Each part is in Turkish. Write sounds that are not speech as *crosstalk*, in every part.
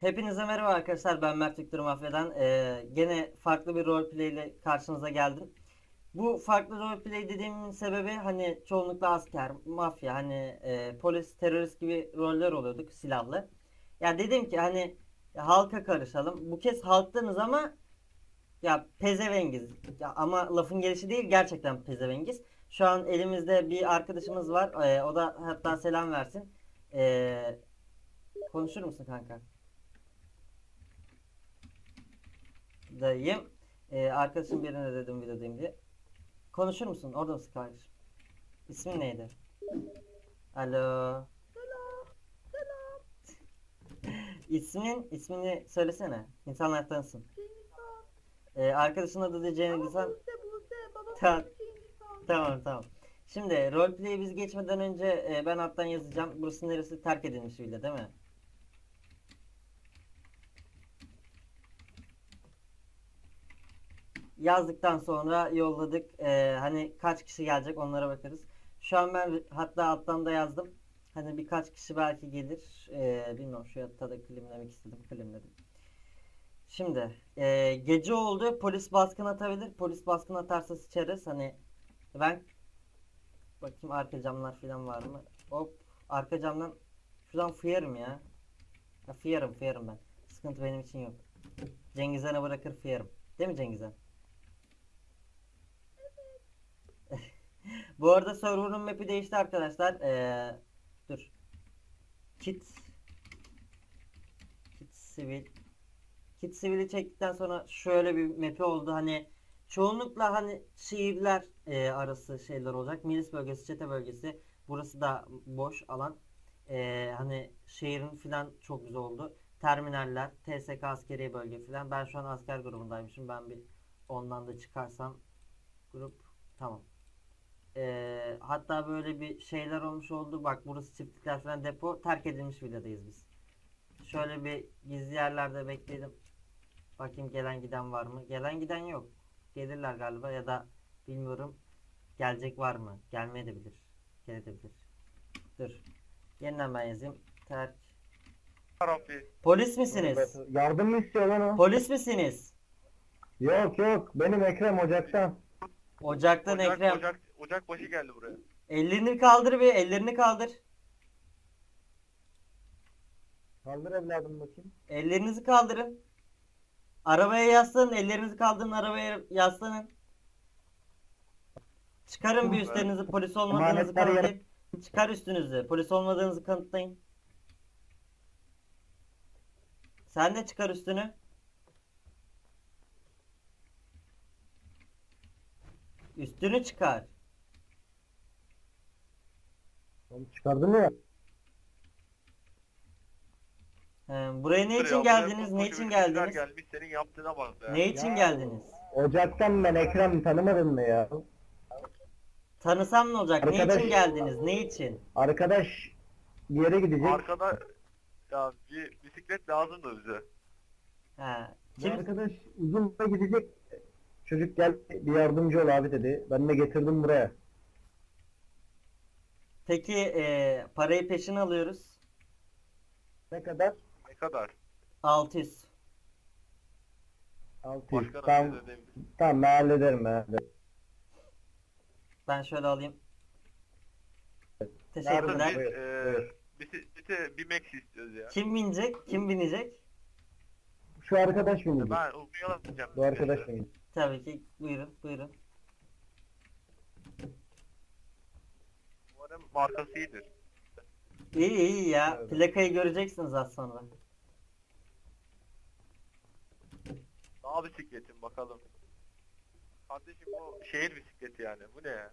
Hepinize merhaba arkadaşlar ben Mert Victor Mafya'dan Ee, gene farklı bir roleplay ile karşınıza geldim. Bu farklı roleplay dediğimin sebebi hani çoğunlukla asker, mafya, hani e, polis, terörist gibi roller oluyorduk silahlı. Ya dedim ki hani halka karışalım. Bu kez halktanız ama ya pezevengiz. Ya ama lafın gelişi değil gerçekten pezevengiz. Şu an elimizde bir arkadaşımız var. Ee, o da hatta selam versin. Ee, konuşur musun kanka? Dayım. Ee, arkadaşım birine dedim videodayım diye. Konuşur musun? Orada mısın kardeşim? İsmin neydi? Alo. İsmin, ismini söylesene. İnsanlar tanısın. Ee, arkadaşın adı da Cengiz Han. Tamam. Tamam tamam. Şimdi roleplay'i biz geçmeden önce e, ben alttan yazacağım. Burası neresi terk edilmiş villa değil mi? Yazdıktan sonra yolladık. Ee, hani kaç kişi gelecek onlara bakarız. Şu an ben hatta alttan da yazdım. Hani birkaç kişi belki gelir. Ee, bilmiyorum şu yatta da klimlemek istedim. Klimledim. Şimdi ee, gece oldu. Polis baskın atabilir. Polis baskın atarsa sıçarız. Hani ben bakayım arka camlar falan var mı? Hop arka camdan şuradan fıyarım ya. ya fıyarım fıyarım ben. Sıkıntı benim için yok. Cengizhan'a bırakır fıyarım. Değil mi Cengizhan? *laughs* Bu arada server'ın map'i değişti arkadaşlar. Ee, dur. Kit Kit Civil Kit Civil'i çektikten sonra şöyle bir map'i oldu. Hani çoğunlukla hani şehirler e, arası şeyler olacak. Milis bölgesi, çete bölgesi. Burası da boş alan. Ee, hani şehrin filan çok güzel oldu. Terminaller, TSK askeri bölge filan. Ben şu an asker grubundaymışım. Ben bir ondan da çıkarsam grup tamam. Ee, hatta böyle bir şeyler olmuş oldu. Bak burası çiftlikler falan depo. Terk edilmiş villadayız biz. Şöyle bir gizli yerlerde bekledim. Bakayım gelen giden var mı? Gelen giden yok. Gelirler galiba ya da bilmiyorum. Gelecek var mı? Gelmeye de bilir. Gelebilir. Dur. Yeniden ben yazayım. Terk. Rabbi. Polis misiniz? Yardım mı istiyor lan o? Polis misiniz? Yok yok benim Ekrem Ocak'tan. Ocaktan Ocak, Ekrem. Ocak, Ocak başı geldi buraya. Ellerini kaldır bir. Ellerini kaldır. Kaldır evladım bakayım. Ellerinizi kaldırın. Arabaya yaslanın. Ellerinizi kaldırın. Arabaya yaslanın. Çıkarın bir üstlerinizi. Polis olmadığınızı Emanetler yere- kanıtlayın. Çıkar üstünüzü. Polis olmadığınızı kanıtlayın. Sen de çıkar üstünü. Üstünü çıkar. Oğlum çıkardın ya. He, buraya ne için ya, geldiniz? Ne için geldiniz? Gelmiş senin yaptığına bak ya. Ne için Ya. geldiniz? Ocak'tan ben Ekrem tanımadın mı ya? Tanısam ne olacak? Ne Arkadaş- için geldiniz? Ne için? Arkadaş bir yere gidecek. Arkada ya bir bisiklet lazım da bize. Ha, Bu kim? arkadaş uzun yola gidecek. Çocuk gel bir yardımcı ol abi dedi. Ben de getirdim buraya. Peki e, parayı peşin alıyoruz. Ne kadar? Ne kadar? 600. 600. Başkanım Tamam, bize de tamam ben hallederim ben hallederim. Ben şöyle alayım. Biz Teşekkürler. Buyur, e, buyur. bisiklete bir Max istiyoruz ya. Kim binecek? Kim binecek? Şu arkadaş mı? Ben uzun gideceğim. Bu arkadaş mı? Tabii ki. Buyurun, buyurun. Umarım markası iyidir. İyi iyi ya. Evet. Plakayı göreceksiniz az sonra. Dağ bisikletim bakalım. Kardeşim bu şehir bisikleti yani. Bu ne ya?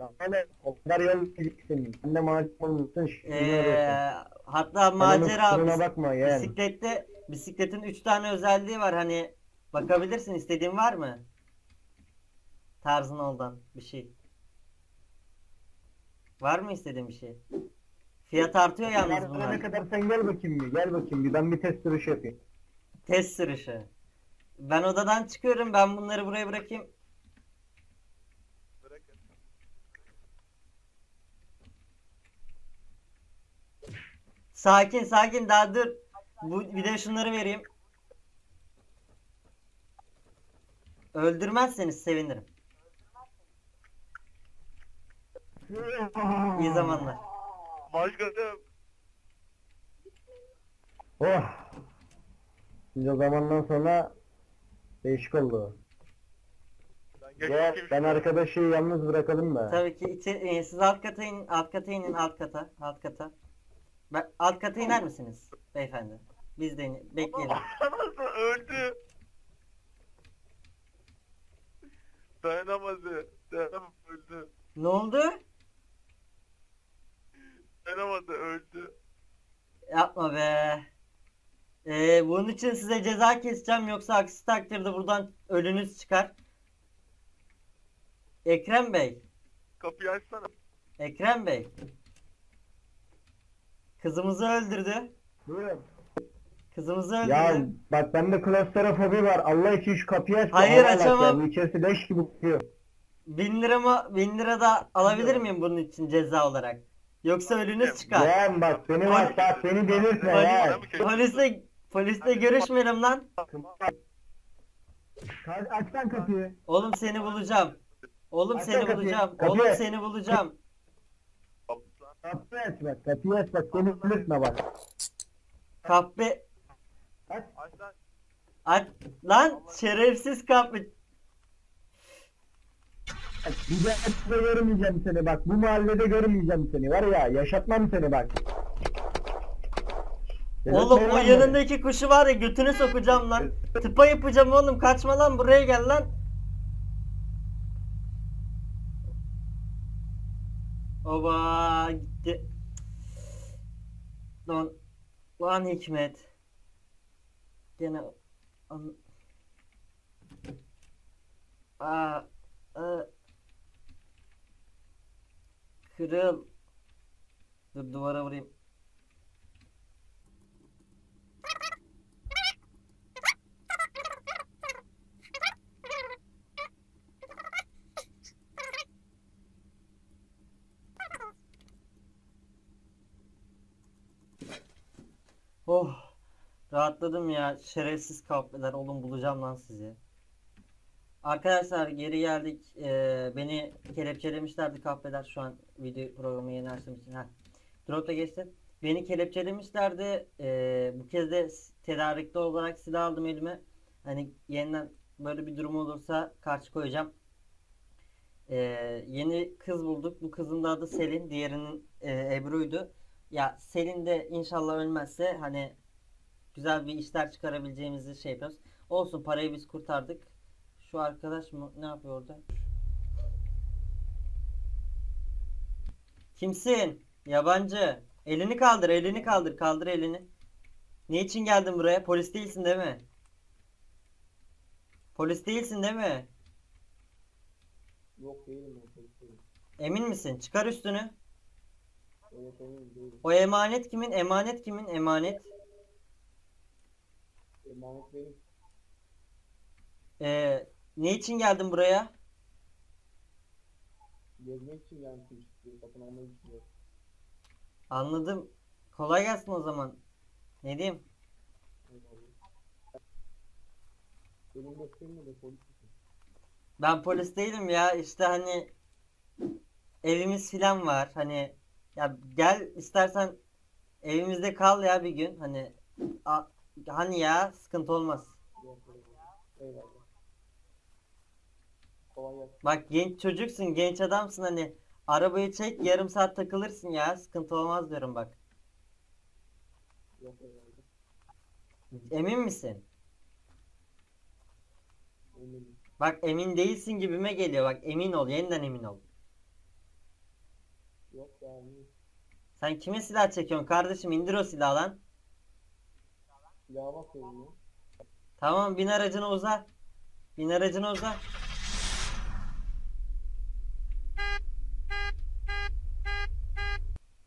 Lan öyle o kadar yol gideceksin. Ben de macera olmuşsun. Şimdi Ee, hatta Macera macera bakma yani. bisiklette bisikletin 3 tane özelliği var. Hani bakabilirsin. istediğin var mı? Tarzın oldan bir şey. Var mı istediğin bir şey? Fiyat artıyor yalnız bunlar. ne kadar sen gel bakayım bir. Gel bakayım bir. Ben bir test sürüşü yapayım. Test sürüşü. Ben odadan çıkıyorum. Ben bunları buraya bırakayım. Bırakın. Sakin sakin daha dur. Bu bir de şunları vereyim. Öldürmezseniz sevinirim. İyi zamanlar. Başkanım. Oh. Biz o zamandan sonra değişik oldu. Ben Ya, ben arkadaşı yalnız bırakalım da. Tabii ki içi, e, siz alt kata inin, alt kata inin, alt kata, alt kata. Ben, alt kata iner misiniz beyefendi? Biz de in- bekleyelim. Nasıl *laughs* öldü? Dayanamadı. Dayanamadı öldü. Ne oldu? Dayanamadı öldü. Yapma be. Ee, bunun için size ceza keseceğim yoksa aksi takdirde buradan ölünüz çıkar. Ekrem Bey, Kapıyı açsana. Ekrem Bey. Kızımızı öldürdü. Buyurun. Kızımızı öldürdü. Ya bak bende klostrofobi var. Allah için şu kapıyı aç. Hayır, açamam. ya. İçerisi leş gibi kokuyor. Bin lira mı, bin lira da alabilir miyim bunun için ceza olarak? Yoksa ölünüz çıkar. Ya bak beni bak bak beni delirtme ya. Polis, polisle, polisle görüşmeyelim lan. Hadi aç lan kapıyı. Oğlum seni bulacağım. Oğlum seni lan kapıyı, bulacağım. kapıyı Oğlum seni bulacağım. Kapıyı aç bak. Kapıyı aç bak. Beni delirtme bak. Kahpe Aç. Aç lan. aç lan şerefsiz kahpe. Bir da görmeyeceğim seni bak. Bu mahallede görmeyeceğim seni. Var ya yaşatmam seni bak. Oğlum o yanındaki kuşu var ya götünü sokacağım lan. Tıpa yapacağım oğlum kaçma lan buraya gel lan. Oba gitti. Lan lan Hikmet. Gene an... Aa, aa. Kırıl. Dur duvara vurayım. Oh. Rahatladım ya. Şerefsiz kahpeler. Oğlum bulacağım lan sizi. Arkadaşlar geri geldik. Ee, beni kelepçelemişlerdi kahpeler. Şu an video programı yeni açtığım için. Heh. Drop geçti. Beni kelepçelemişlerdi. Ee, bu kez de tedarikli olarak silah aldım elime. Hani yeniden böyle bir durum olursa karşı koyacağım. Ee, yeni kız bulduk. Bu kızın da adı Selin. Diğerinin e, Ebru'ydu. Ya Selin de inşallah ölmezse hani güzel bir işler çıkarabileceğimizi şey yapıyoruz. Olsun parayı biz kurtardık. Şu arkadaş mı ne yapıyor orada? Kimsin? Yabancı. Elini kaldır, elini kaldır, kaldır elini. Ne için geldin buraya? Polis değilsin değil mi? Polis değilsin değil mi? Yok değilim ben polis değilim. Emin misin? Çıkar üstünü. Evet değilim. O emanet kimin? Emanet kimin? Emanet. Emanet benim. Ee, ne için geldin buraya? Gezmek için gelmiştim. Satın almayı düşünüyorum. Anladım. Kolay gelsin o zaman. Ne diyeyim? Benim mesleğim ne de polis için. Ben polis değilim ya. İşte hani evimiz filan var. Hani ya gel istersen evimizde kal ya bir gün. Hani a- hani ya sıkıntı olmaz. Eyvallah. Gelsin. Bak genç çocuksun, genç adamsın hani arabayı çek yarım saat takılırsın ya. Sıkıntı olmaz diyorum bak. Yok. Emin misin? Eminim. Bak emin değilsin gibime geliyor. Bak emin ol, yeniden emin ol. Yok ya eminim. Sen kime silah çekiyorsun kardeşim? İndir o silahı lan. Silahı bakıyorum ya. Tamam bin aracına uza. Bin aracına uza.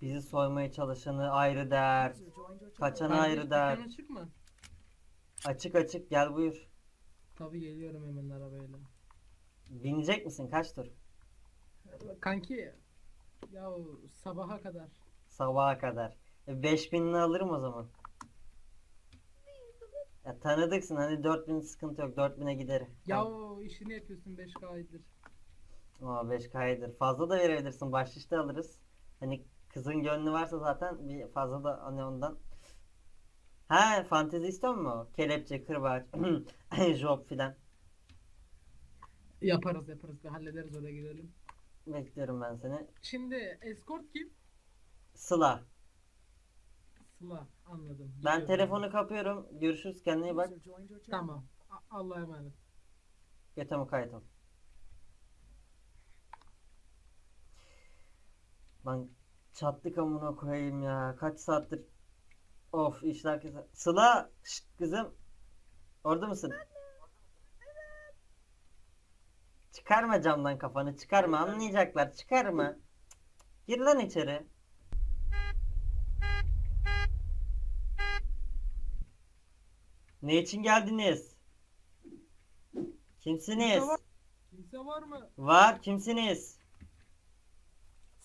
Bizi soymaya çalışanı ayrı dert. Kaçanı ayrı dert. Dükkan açık mı? Açık açık gel buyur. Tabii geliyorum hemen arabayla. Binecek misin? Kaç tur? Kanki ya sabaha kadar. Sabaha kadar. E, 5000'ini alırım o zaman. Ya tanıdıksın hani 4000 sıkıntı yok 4000'e gider. Ya o işini yapıyorsun 5K'ydır. Aa 5K'ydır. Fazla da verebilirsin. Bahşiş de alırız. Hani kızın gönlü varsa zaten bir fazla da hani ondan. Ha fantezi istiyor mu? Kelepçe, kırbaç, *clears throat* job filan. Yaparız yaparız bir hallederiz oraya girelim. Bekliyorum ben seni. Şimdi escort kim? Sıla. Sıla anladım. Ben Gidiyorum. telefonu kapıyorum. Görüşürüz. Kendine iyi bak. Tamam. A- Allah'a emanet. Götümü kaydım. Lan çattık amına koyayım ya. Kaç saattir. Of işler kesa. Sıla şşt, kızım. Orada mısın? Çıkarma camdan kafanı çıkarma anlayacaklar çıkarma. Gir lan içeri. Ne için geldiniz? Kimsiniz? Kimse var- Kimse var mı? Var kimsiniz?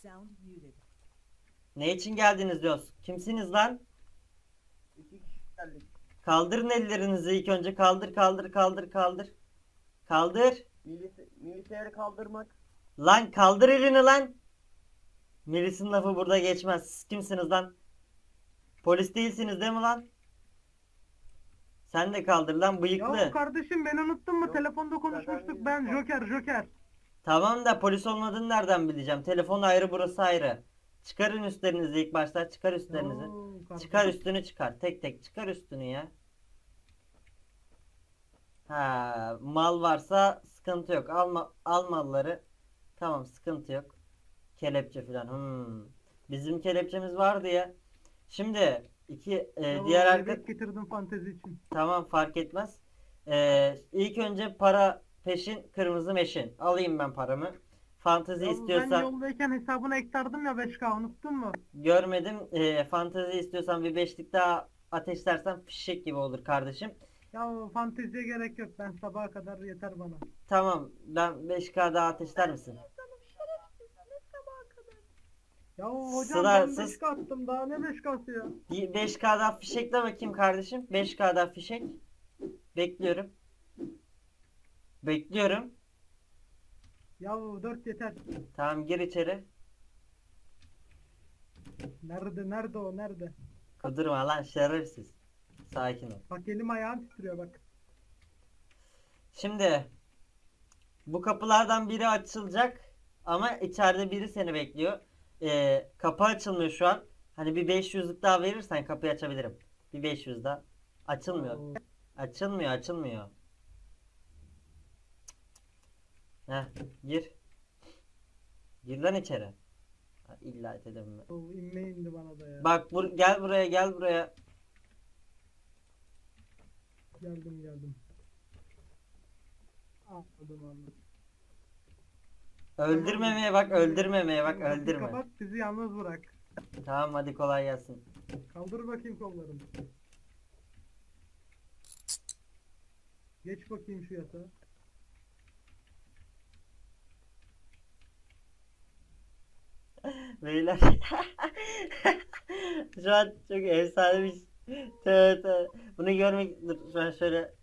Sound muted. Ne için geldiniz diyoruz. Kimsiniz lan? İki kişi geldik. Kaldırın ellerinizi ilk önce kaldır kaldır kaldır kaldır. Kaldır. Milite, militeri kaldırmak. Lan kaldır elini lan. Melis'in lafı burada geçmez. Siz kimsiniz lan? Polis değilsiniz değil mi lan? Sen de kaldır lan bıyıklı. Ya kardeşim beni unuttun mu? Yok, Telefonda konuşmuştuk ben Joker Joker. Tamam da polis olmadığını nereden bileceğim? Telefon ayrı burası ayrı. Çıkarın üstlerinizi ilk başta çıkar üstlerinizi. Oo. Çıkar üstünü çıkar. Tek tek çıkar üstünü ya. Ha, mal varsa sıkıntı yok. Alma, al malları. Tamam sıkıntı yok. Kelepçe falan. Hmm. Bizim kelepçemiz vardı ya. Şimdi iki e, Ya, diğer arka bebek getirdim fantezi için. tamam fark etmez. E, ilk önce para peşin kırmızı meşin. Alayım ben paramı. Fantezi Ya, ben istiyorsan yoldayken hesabına ektardım ya 5K unuttun mu? görmedim. E, fantezi istiyorsan bir beşlik daha ateşlersen fişek gibi olur kardeşim. Ya fanteziye gerek yok ben sabaha kadar yeter bana. Tamam ben 5K daha ateşler misin? Ya hocam Sıra- ben siz- 5K attım daha ne 5K'sı ya? Bir 5K daha fişekle bakayım kardeşim. 5K daha fişek. Bekliyorum. Bekliyorum. Ya 4 yeter. Tamam gir içeri. Nerede nerede o nerede? Kudurma lan şerefsiz. Sakin ol. Bak elim ayağım titriyor bak. Şimdi bu kapılardan biri açılacak ama içeride biri seni bekliyor. Ee, kapı açılmıyor şu an. Hani bir 500'lük daha verirsen kapıyı açabilirim. Bir 500 daha. Açılmıyor. Oo, Açılmıyor, açılmıyor. Heh, gir. Gir lan içeri. Ha, illa edelim mi? oo, inme indi bana da ya. Bak bur gel buraya, gel buraya. Geldim geldim. Anladım anladım. Öldürmemeye bak, öldürmemeye bak, öldürme. Kapat bizi yalnız bırak. Tamam hadi kolay gelsin. Kaldır bakayım kollarını. Geç bakayım şu yatağa. Beyler. *laughs* Şu an çok efsane bir Tövbe tövbe. Bunu görmek dur şu an şöyle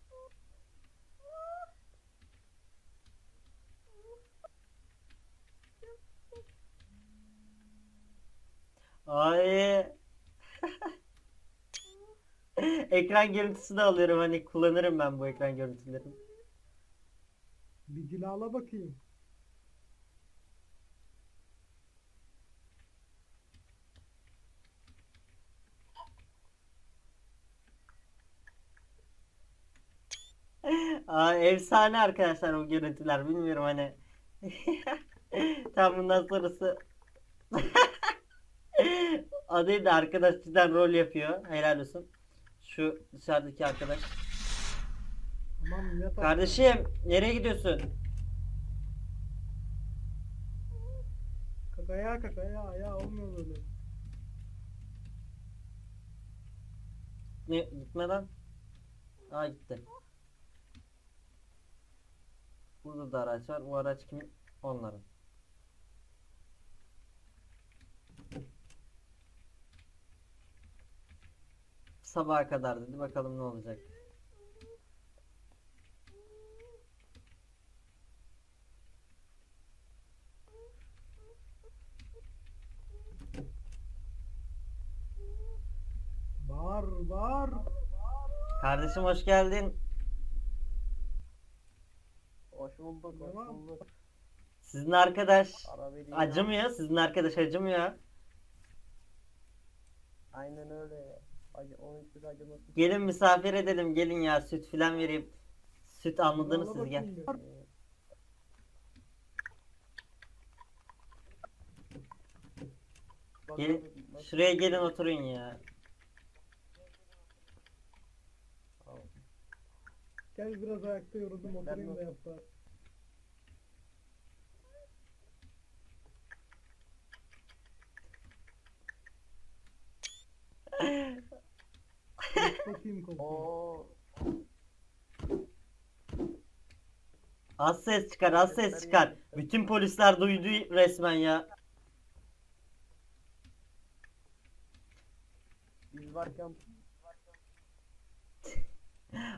Ay. *laughs* ekran görüntüsü de alıyorum hani kullanırım ben bu ekran görüntülerini. Bir cilala bakayım. Aa, efsane arkadaşlar bu görüntüler bilmiyorum hani. *laughs* Tam bundan sonrası o değil de arkadaş cidden rol yapıyor. Helal olsun. Şu dışarıdaki arkadaş. Tamam. Kardeşim nereye gidiyorsun? Kakaya kakaya ayağı olmuyor böyle. Ne, gitme lan. Aa gitti. Burada da araç var. Bu araç kimin? Onların. sabaha kadar dedi. Bakalım ne olacak. Bağır bağır. Kardeşim hoş geldin. Tamam. bulduk. Sizin arkadaş Ara vereyim. acımıyor. Sizin arkadaş acımıyor. Aynen öyle. Acı, onun için acıması. Gelin misafir edelim. Gelin ya süt filan vereyim. Süt anladınız siz gel. Gelin. Şuraya gelin oturun ya. Gel biraz ayakta yoruldum oturayım da yap bari. Geç bakayım koltuğa. Oo. Az ses çıkar, az ses çıkar. Bütün polisler duydu resmen ya. Biz varken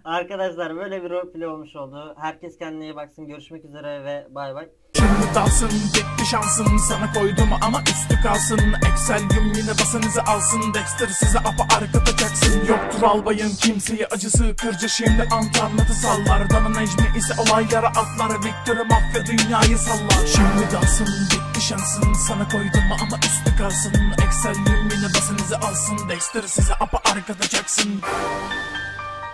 Arkadaşlar böyle bir roleplay olmuş oldu. Herkes kendine iyi baksın. Görüşmek üzere ve bay bay. Şimdi dalsın gitti şansın sana koydum ama üstü kalsın. Excel yum yine basınızı alsın. Dexter size apa arkatacaksın Yoktur albayın kimseye acısı kırıcı şimdi antarnatı sallar. Dana Necmi ise olaylara atlar. Victor mafya dünyayı sallar. Şimdi dalsın gitti şansın sana koydum ama üstü kalsın. Excel yum yine basınızı alsın. Dexter size apa arkatacaksın